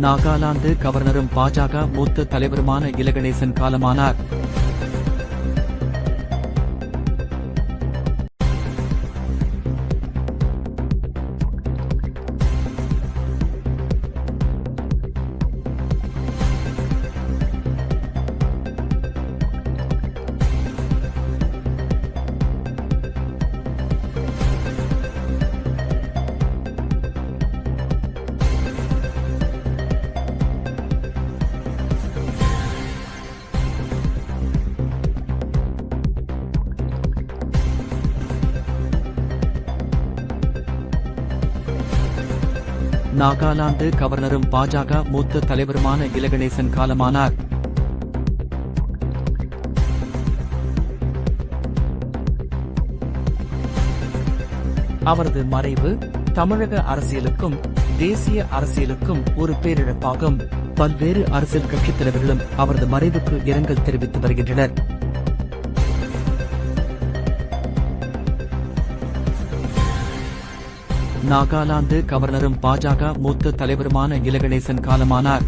நாகாலாந்து கவர்னரும் பாஜக மூத்த தலைவருமான இலகணேசன் காலமானார். நாகாலாந்து கவர்னரும் பாஜக மூத்த தலைவருமான இலகணேசன் காலமானார். அவரது மறைவு தமிழக அரசியலுக்கும் தேசிய அரசியலுக்கும் ஒரு பேரிழப்பாகும். பல்வேறு அரசியல் கட்சித் தலைவர்களும் அவரது மறைவுக்கு இரங்கல் தெரிவித்து வருகின்றனர். நாகாலாந்து கவர்னரும் பாஜக மூத்த தலைவருமான இலகணேசன் காலமானார்.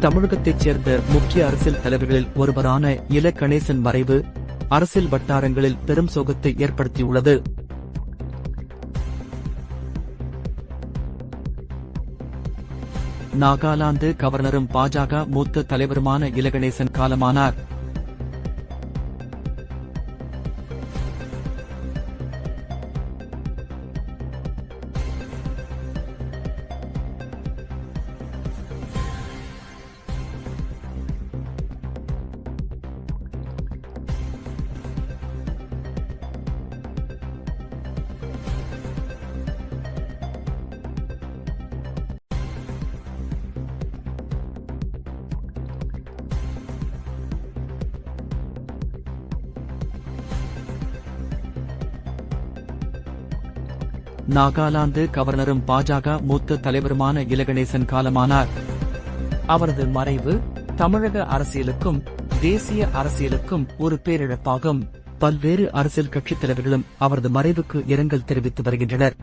தமிழகத்தைச் சேர்ந்த முக்கிய அரசியல் தலைவர்களில் ஒருவரான இல கணேசன் மறைவு அரசியல் வட்டாரங்களில் பெரும் சோகத்தை ஏற்படுத்தியுள்ளது. நாகாலாந்து கவர்னரும் பாஜக மூத்த தலைவருமான இலகணேசன் காலமானார். நாகாலாந்து கவர்னரும் பாஜக மூத்த தலைவருமான இலகணேசன் காலமானார். அவரது மறைவு தமிழக அரசியலுக்கும் தேசிய அரசியலுக்கும் ஒரு பேரிழப்பாகும். பல்வேறு அரசியல் கட்சித் தலைவர்களும் அவரது மறைவுக்கு இரங்கல் தெரிவித்து வருகின்றனர்.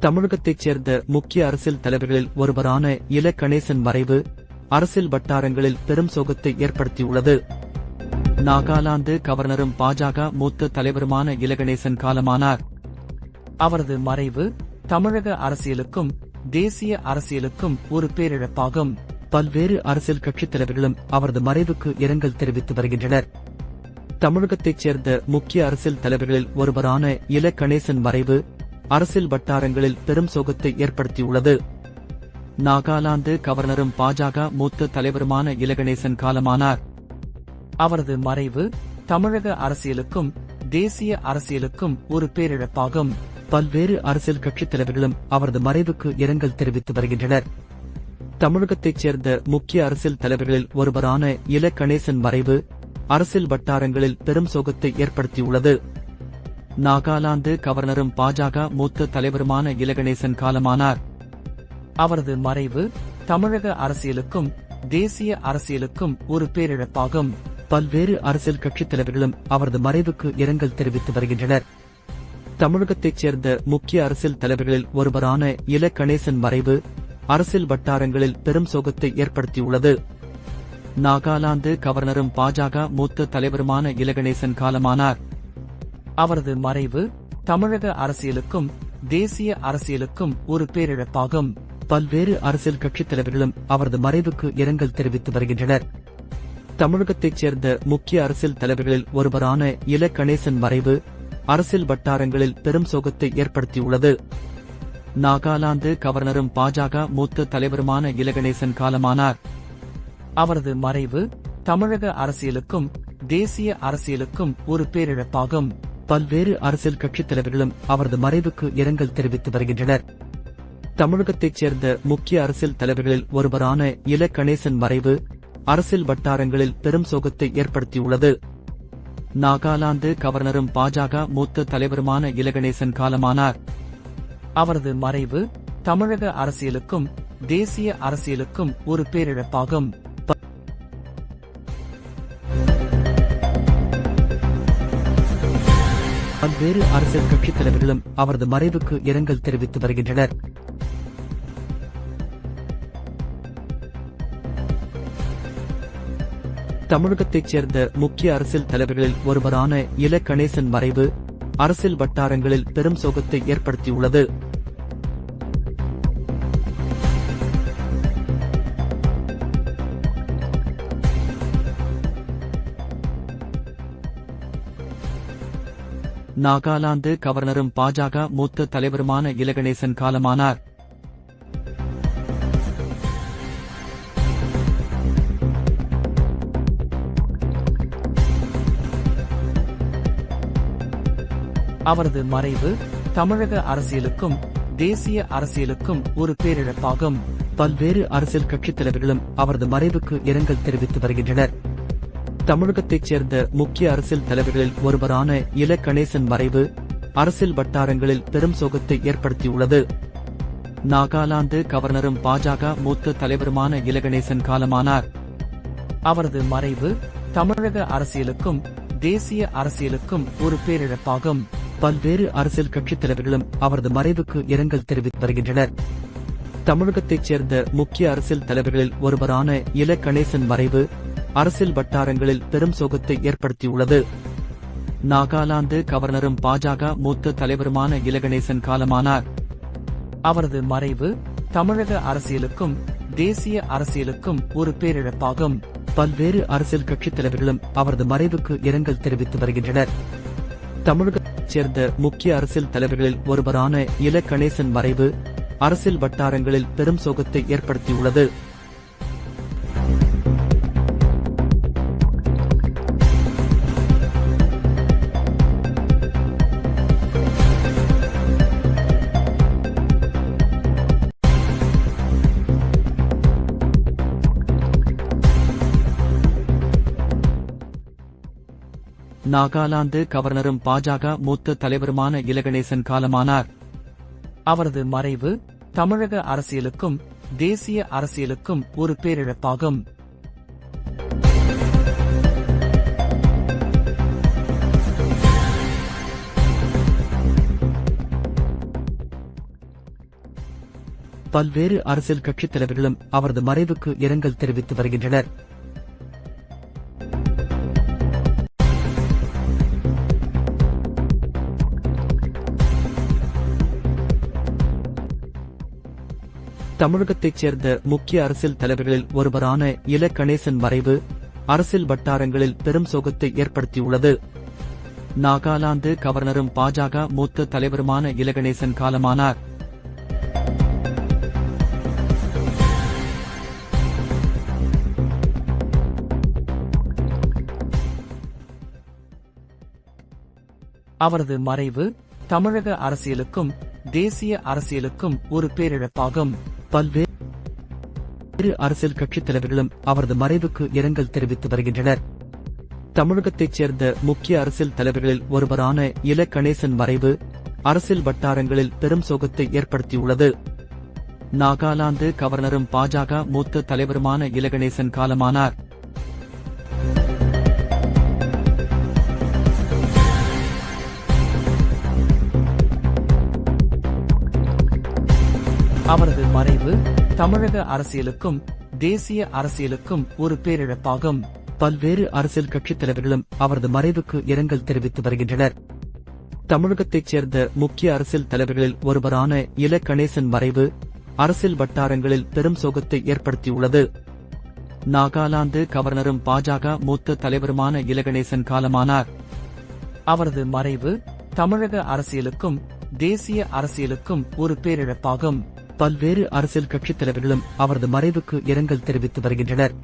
தமிழகத்தைச் சேர்ந்த முக்கிய அரசியல் தலைவர்களில் ஒருவரான இல கணேசன் மறைவு அரசியல் வட்டாரங்களில் பெரும் சோகத்தை ஏற்படுத்தியுள்ளது. நாகாலாந்து கவர்னரும் பாஜக மூத்த தலைவருமான இலகணேசன் காலமானார். அவரது மறைவு தமிழக அரசியலுக்கும் தேசிய அரசியலுக்கும் ஒரு பேரிழப்பாகும். பல்வேறு அரசியல் கட்சித் தலைவர்களும் அவரது மறைவுக்கு இரங்கல் தெரிவித்து வருகின்றனர். தமிழகத்தைச் சேர்ந்த முக்கிய அரசியல் தலைவர்களில் ஒருவரான இல கணேசன் மறைவு அரசியல் வட்டாரங்களில் பெரும் சோகத்தை ஏற்படுத்தியுள்ளது. நாகாலாந்து கவர்னரும் பாஜக மூத்த தலைவருமான இலகணேசன் காலமானார். அவரது மறைவு தமிழக அரசியலுக்கும் தேசிய அரசியலுக்கும் ஒரு பேரிழப்பாகும். பல்வேறு அரசியல் கட்சித் தலைவர்களும் அவரது மறைவுக்கு இரங்கல் தெரிவித்து வருகின்றனர். தமிழகத்தைச் சேர்ந்த முக்கிய அரசியல் தலைவர்களில் ஒருவரான இல கணேசன் மறைவு அரசியல் வட்டாரங்களில் பெரும் சோகத்தை ஏற்படுத்தியுள்ளது. நாகாலாந்து கவர்னரும் பாஜக மூத்த தலைவருமான இலகணேசன் காலமானார். அவரது மறைவு தமிழக அரசியலுக்கும் தேசிய அரசியலுக்கும் ஒரு பேரிழப்பாகும். பல்வேறு அரசியல் கட்சித் தலைவர்களும் அவரது மறைவுக்கு இரங்கல் தெரிவித்து வருகின்றனர். தமிழகத்தைச் சேர்ந்த முக்கிய அரசியல் தலைவர்களில் ஒருவரான இல கணேசன் மறைவு அரசியல் வட்டாரங்களில் பெரும் சோகத்தை ஏற்படுத்தியுள்ளது. நாகாலாந்து கவர்னரும் பாஜக மூத்த தலைவருமான இலகணேசன் காலமானார். அவரது மறைவு தமிழக அரசியலுக்கும் தேசிய அரசியலுக்கும் ஒரு பேரிழப்பாகும். பல்வேறு அரசியல் கட்சித் தலைவர்களும் அவரது மறைவுக்கு இரங்கல் தெரிவித்து வருகின்றனர். தமிழகத்தைச் சேர்ந்த முக்கிய அரசியல் தலைவர்களில் ஒருவரான இல கணேசன் மறைவு அரசியல் வட்டாரங்களில் பெரும் சோகத்தை ஏற்படுத்தியுள்ளது. நாகாலாந்து கவர்னரும் பாஜக மூத்த தலைவருமான இலகணேசன் காலமானார். அவரது மறைவு தமிழக அரசியலுக்கும் தேசிய அரசியலுக்கும் ஒரு பேரிழப்பாகும். பல்வேறு அரசியல் கட்சித் தலைவர்களும் அவரது மறைவுக்கு இரங்கல் தெரிவித்து வருகின்றனர். தமிழகத்தைச் சேர்ந்த முக்கிய அரசியல் தலைவர்களில் ஒருவரான இல கணேசன் மறைவு அரசியல் வட்டாரங்களில் பெரும் சோகத்தை ஏற்படுத்தியுள்ளது. நாகாலாந்து கவர்னரும் பாஜக மூத்த தலைவருமான இலகணேசன் காலமானார். அவரது மறைவு தமிழக அரசியலுக்கும் தேசிய அரசியலுக்கும் ஒரு பேரிழப்பாகும். பல்வேறு அரசியல் கட்சித் தலைவர்களும் அவரது மறைவுக்கு இரங்கல் தெரிவித்து வருகின்றனர். தமிழகத்தைச் சேர்ந்த முக்கிய அரசியல் தலைவர்களில் ஒருவரான இல கணேசன் மறைவு அரசியல் வட்டாரங்களில் பெரும் சோகத்தை ஏற்படுத்தியுள்ளது. நாகாலாந்து கவர்னரும் பாஜக மூத்த தலைவருமான இலகணேசன் காலமானார். அவரது மறைவு தமிழக அரசியலுக்கும் தேசிய அரசியலுக்கும் ஒரு பேரிழப்பாகும். பல்வேறு அரசியல் கட்சித் தலைவர்களும் அவரது மறைவுக்கு இரங்கல் தெரிவித்து வருகின்றனர். தமிழகத்தைச் சேர்ந்த முக்கிய அரசியல் தலைவர்களில் ஒருவரான இல கணேசன் மறைவு அரசியல் வட்டாரங்களில் பெரும் சோகத்தை ஏற்படுத்தியுள்ளது. நாகாலாந்து கவர்னரும் பாஜக மூத்த தலைவருமான இலகணேசன் காலமானார். அவரது மறைவு தமிழக அரசியலுக்கும் தேசிய அரசியலுக்கும் ஒரு பேரிழப்பாகும். பல்வேறு அரசியல் கட்சித் தலைவர்களும் அவரது மறைவுக்கு இரங்கல் தெரிவித்து வருகின்றனர். தமிழகத்தைச் சேர்ந்த முக்கிய அரசியல் தலைவர்களில் ஒருவரான இல கணேசன் மறைவு அரசியல் வட்டாரங்களில் பெரும் சோகத்தை ஏற்படுத்தியுள்ளது. நாகாலாந்து கவர்னரும் பாஜக மூத்த தலைவருமான இலகணேசன் காலமானார். அவரது மறைவு தமிழக அரசியலுக்கும் தேசிய அரசியலுக்கும் ஒரு பேரிழப்பாகும். பல்வேறு அரசியல் கட்சித் தலைவர்களும் அவரது மறைவுக்கு இரங்கல் தெரிவித்து வருகின்றனர். தமிழக சேர்ந்த முக்கிய அரசியல் தலைவர்களில் ஒருவரான இல கணேசன் மறைவு அரசியல் வட்டாரங்களில் பெரும் சோகத்தை ஏற்படுத்தியுள்ளது. நாகாலாந்து கவர்னரும் பாஜக மூத்த தலைவருமான இலகணேசன் காலமானார். அவரது மறைவு தமிழக அரசியலுக்கும் தேசிய அரசியலுக்கும் ஒரு பேரிழப்பாகும். பல்வேறு அரசியல் கட்சித் தலைவர்களும் அவரது மறைவுக்கு இரங்கல் தெரிவித்து வருகின்றனர். தமிழகத்தைச் சேர்ந்த முக்கிய அரசியல் தலைவர்களில் ஒருவரான இல கணேசன் மறைவு அரசியல் வட்டாரங்களில் பெரும் சோகத்தை ஏற்படுத்தியுள்ளது. நாகாலாந்து கவர்னரும் பாஜக மூத்த தலைவருமான இலகணேசன் காலமானார். அவரது மறைவு தமிழக அரசியலுக்கும் தேசிய அரசியலுக்கும் ஒரு பேரிழப்பாகும். பல்வேறு அரசியல் கட்சித் தலைவர்களும் அவரது மறைவுக்கு இரங்கல் தெரிவித்து வருகின்றனர். தமிழகத்தைச் சேர்ந்த முக்கிய அரசியல் தலைவர்களில் ஒருவரான இல கணேசன் மறைவு அரசியல் வட்டாரங்களில் பெரும் சோகத்தை ஏற்படுத்தியுள்ளது. நாகாலாந்து கவர்னரும் பாஜக மூத்த தலைவருமான இலகணேசன் காலமானார். அவரது மறைவு தமிழக அரசியலுக்கும் தேசிய அரசியலுக்கும் ஒரு பேரிழப்பாகும். பல்வேறு அரசியல் கட்சித் தலைவர்களும் அவரது மறைவுக்கு இரங்கல் தெரிவித்து வருகின்றனர். தமிழகத்தைச் சேர்ந்த முக்கிய அரசியல் தலைவர்களில் ஒருவரான இல கணேசன் மறைவு அரசியல் வட்டாரங்களில் பெரும் சோகத்தை ஏற்படுத்தியுள்ளது. நாகாலாந்து கவர்னரும் பாஜக மூத்த தலைவருமான இலகணேசன் காலமானார். அவரது மறைவு தமிழக அரசியலுக்கும் தேசிய அரசியலுக்கும் ஒரு பேரிழப்பாகும். பல்வேறு அரசியல் கட்சித் தலைவர்களும் அவரது மறைவுக்கு இரங்கல் தெரிவித்து வருகின்றனர்.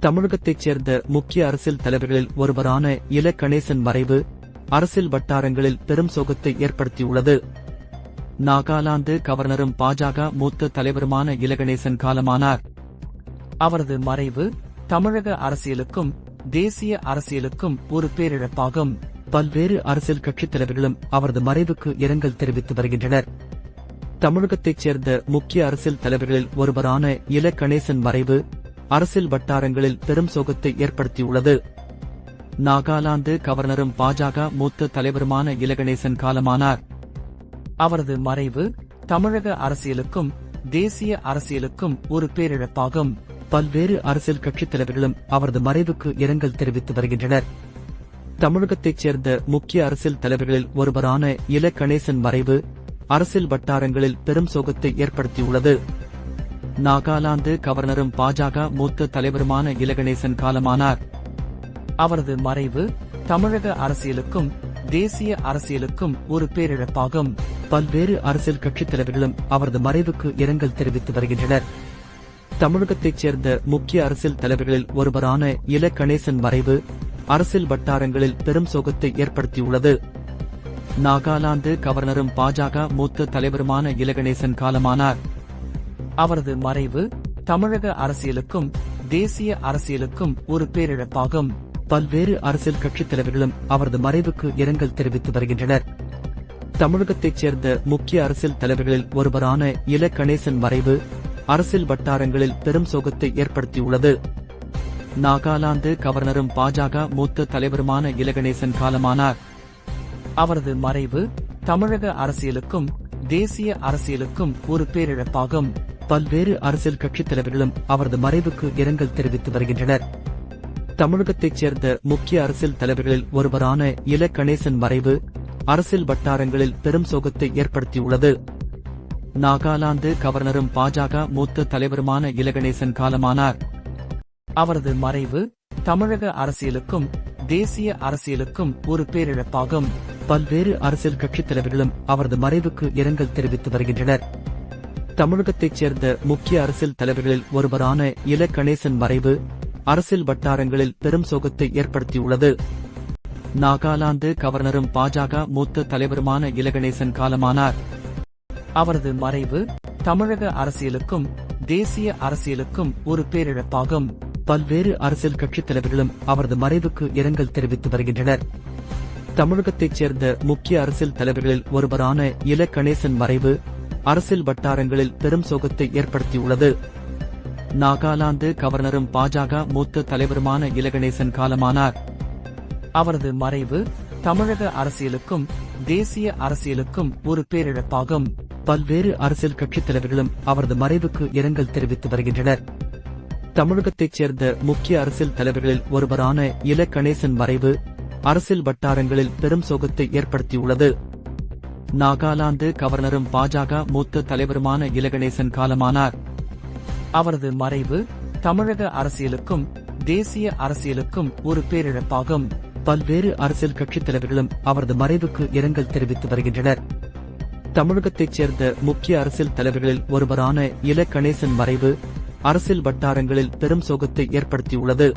தமிழகத்தைச் சேர்ந்த முக்கிய அரசியல் தலைவர்களில் ஒருவரான இல கணேசன் மறைவு அரசியல் வட்டாரங்களில் பெரும் சோகத்தை ஏற்படுத்தியுள்ளது. நாகாலாந்து கவர்னரும் பாஜக மூத்த தலைவருமான இலகணேசன் காலமானார். அவரது மறைவு தமிழக அரசியலுக்கும் தேசிய அரசியலுக்கும் ஒரு பேரிழப்பாகும். பல்வேறு அரசியல் கட்சித் தலைவர்களும் அவரது மறைவுக்கு இரங்கல் தெரிவித்து வருகின்றனர். தமிழகத்தைச் சேர்ந்த முக்கிய அரசியல் தலைவர்களில் ஒருவரான இல கணேசன் மறைவு அரசியல் வட்டாரங்களில் பெரும் சோகத்தை ஏற்படுத்தியுள்ளது. நாகாலாந்து கவர்னரும் பாஜக மூத்த தலைவருமான இலகணேசன் காலமானார். அவரது மறைவு தமிழக அரசியலுக்கும் தேசிய அரசியலுக்கும் ஒரு பேரிழப்பாகும். பல்வேறு அரசியல் கட்சித் தலைவர்களும் அவரது மறைவுக்கு இரங்கல் தெரிவித்து வருகின்றனர். தமிழகத்தைச் சேர்ந்த முக்கிய அரசியல் தலைவர்களில் ஒருவரான இல கணேசன் மறைவு அரசியல் வட்டாரங்களில் பெரும் சோகத்தை ஏற்படுத்தியுள்ளது. நாகாலாந்து கவர்னரும் பாஜக மூத்த தலைவருமான இலகணேசன் காலமானார். அவரது மறைவு தமிழக அரசியலுக்கும் தேசிய அரசியலுக்கும் ஒரு பேரிழப்பாகும். பல்வேறு அரசியல் கட்சித் தலைவர்களும் அவரது மறைவுக்கு இரங்கல் தெரிவித்து வருகின்றனர். தமிழகத்தைச் சேர்ந்த முக்கிய அரசியல் தலைவர்களில் ஒருவரான இல கணேசன் மறைவு அரசியல் வட்டாரங்களில் பெரும் சோகத்தை ஏற்படுத்தியுள்ளது. நாகாலாந்து கவர்னரும் பாஜக மூத்த தலைவருமான இலகணேசன் காலமானார். அவரது மறைவு தமிழக அரசியலுக்கும் தேசிய அரசியலுக்கும் ஒரு பேரிழப்பாகும். பல்வேறு அரசியல் கட்சித் தலைவர்களும் அவரது மறைவுக்கு இரங்கல் தெரிவித்து வருகின்றனர். தமிழகத்தைச் சேர்ந்த முக்கிய அரசியல் தலைவர்களில் ஒருவரான இல கணேசன் மறைவு அரசியல் வட்டாரங்களில் பெரும் சோகத்தை ஏற்படுத்தியுள்ளது. நாகாலாந்து கவர்னரும் பாஜக மூத்த தலைவருமான இலகணேசன் காலமானார். அவரது மறைவு தமிழக அரசியலுக்கும் தேசிய அரசியலுக்கும் ஒரு பேரிழப்பாகும். பல்வேறு அரசியல் கட்சித் தலைவர்களும் அவரது மறைவுக்கு இரங்கல் தெரிவித்து வருகின்றனர். தமிழகத்தைச் சேர்ந்த முக்கிய அரசியல் தலைவர்களில் ஒருவரான இல கணேசன் மறைவு அரசியல் வட்டாரங்களில் பெரும் சோகத்தை ஏற்படுத்தியுள்ளது. நாகாலாந்து கவர்னரும் பாஜக மூத்த தலைவருமான இலகணேசன் காலமானார். அவரது மறைவு தமிழக அரசியலுக்கும் தேசிய அரசியலுக்கும் ஒரு பேரிழப்பாகும். பல்வேறு அரசியல் கட்சித் தலைவர்களும் அவரது மறைவுக்கு இரங்கல் தெரிவித்து வருகின்றனர். தமிழகத்தைச் சேர்ந்த முக்கிய அரசியல் தலைவர்களில் ஒருவரான இல கணேசன் மறைவு அரசியல் வட்டாரங்களில் பெரும் சோகத்தை ஏற்படுத்தியுள்ளது. நாகாலாந்து கவர்னரும் பாஜக மூத்த தலைவருமான இலகணேசன் காலமானார். அவரது மறைவு தமிழக அரசியலுக்கும் தேசிய அரசியலுக்கும் ஒரு பேரிழப்பாகும். பல்வேறு அரசியல் கட்சித் தலைவர்களும் அவரது மறைவுக்கு இரங்கல் தெரிவித்து வருகின்றனர். தமிழகத்தைச் சேர்ந்த முக்கிய அரசியல் தலைவர்களில் ஒருவரான இல கணேசன் மறைவு அரசியல் வட்டாரங்களில் பெரும் சோகத்தை ஏற்படுத்தியுள்ளது. நாகாலாந்து கவர்னரும் பாஜக மூத்த தலைவருமான இலகணேசன் காலமானார். அவரது மறைவு தமிழக அரசியலுக்கும் தேசிய அரசியலுக்கும் ஒரு பேரிழப்பாகும். பல்வேறு அரசியல் கட்சித் தலைவர்களும் அவரது மறைவுக்கு இரங்கல் தெரிவித்து வருகின்றனர். தமிழகத்தைச் சேர்ந்த முக்கிய அரசியல் தலைவர்களில் ஒருவரான இல கணேசன் மறைவு அரசியல் வட்டாரங்களில் பெரும் சோகத்தை ஏற்படுத்தியுள்ளது. நாகாலாந்து கவர்னரும் பாஜக மூத்த தலைவருமான இலகணேசன் காலமானார். அவரது மறைவு தமிழக அரசியலுக்கும் தேசிய அரசியலுக்கும் ஒரு பேரிழப்பாகும். பல்வேறு அரசியல் கட்சித் தலைவர்களும் அவரது மறைவுக்கு இரங்கல் தெரிவித்து வருகின்றனர். தமிழகத்தைச் சேர்ந்த முக்கிய அரசியல் தலைவர்களில் ஒருவரான இல கணேசன் மறைவு அரசியல் வட்டாரங்களில் பெரும் சோகத்தை ஏற்படுத்தியுள்ளது.